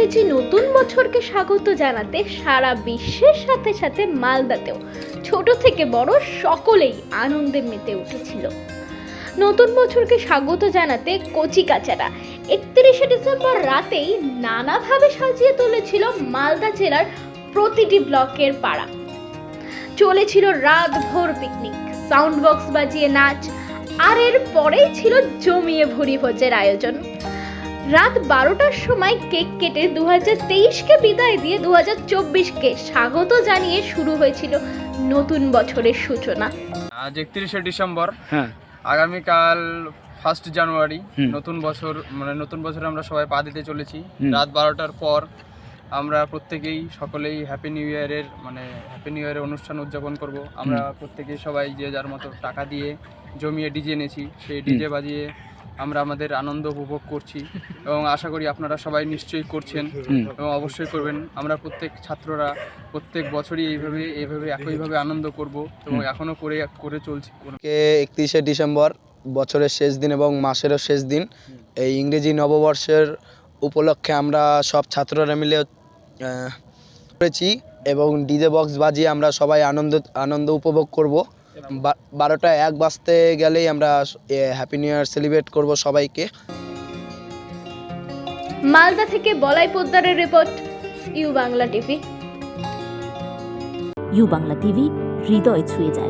ইংরেজি নতুন বছরকে স্বাগত জানাতে সারা বিশ্বের সাথে সাথে মালদাতেও ছোট থেকে বড় সকলেই আনন্দে মেতে উঠেছিল। নতুন বছরকে স্বাগত জানাতে কচিকাচারা একত্রিশে ডিসেম্বর রাতেই নানাভাবে সাজিয়ে তুলেছিল মালদা জেলার প্রতিটি ব্লকের পাড়া। চলেছিল রাত ভোর পিকনিক সাউন্ড বক্স বাজিয়ে নাচ, আর এর পরেই ছিল জমিয়ে ভুরি ভোজের আয়োজন। রাত বারোটার সময় কেক কেটে দু কে বিদায় দিয়ে দু কে স্বাগত জানিয়ে শুরু হয়েছিল নতুন বছরের সূচনা। আজ একত্রিশে ডিসেম্বর। হ্যাঁ। আগামীকাল ফার্স্ট জানুয়ারি নতুন বছর মানে নতুন বছরে আমরা সবাই পা দিতে চলেছি। রাত বারোটার পর আমরা প্রত্যেকেই সকলেই হ্যাপি নিউ ইয়ারের মানে হ্যাপি নিউ ইয়ারের অনুষ্ঠান উদযাপন করব। আমরা প্রত্যেকেই সবাই যে যার মতো টাকা দিয়ে জমিয়ে ডিজে এনেছি সেই ডিজে বাজিয়ে আমরা আমাদের আনন্দ উপভোগ করছি এবং আশা করি আপনারা সবাই নিশ্চয়ই করছেন এবং অবশ্যই করবেন। আমরা প্রত্যেক ছাত্ররা প্রত্যেক বছরই এইভাবে এইভাবে একইভাবে আনন্দ করব এবং এখনও করে করে চলছি। একত্রিশে ডিসেম্বর বছরের শেষ দিন এবং মাসেরও শেষ দিন। এই ইংরেজি নববর্ষের উপলক্ষে আমরা সব ছাত্ররা মিলে করেছি এবং ডিজে বক্স বাজিয়ে আমরা সবাই আনন্দ আনন্দ উপভোগ করব। বারোটা এক বাজতে গেলেই আমরা হ্যাপি নিউ ইয়ার সেলিব্রেট করব সবাইকে। মালদা থেকে Balai পোদ্দারের report U Bangla TV. U Bangla TV হৃদয় ছুঁয়ে যায়।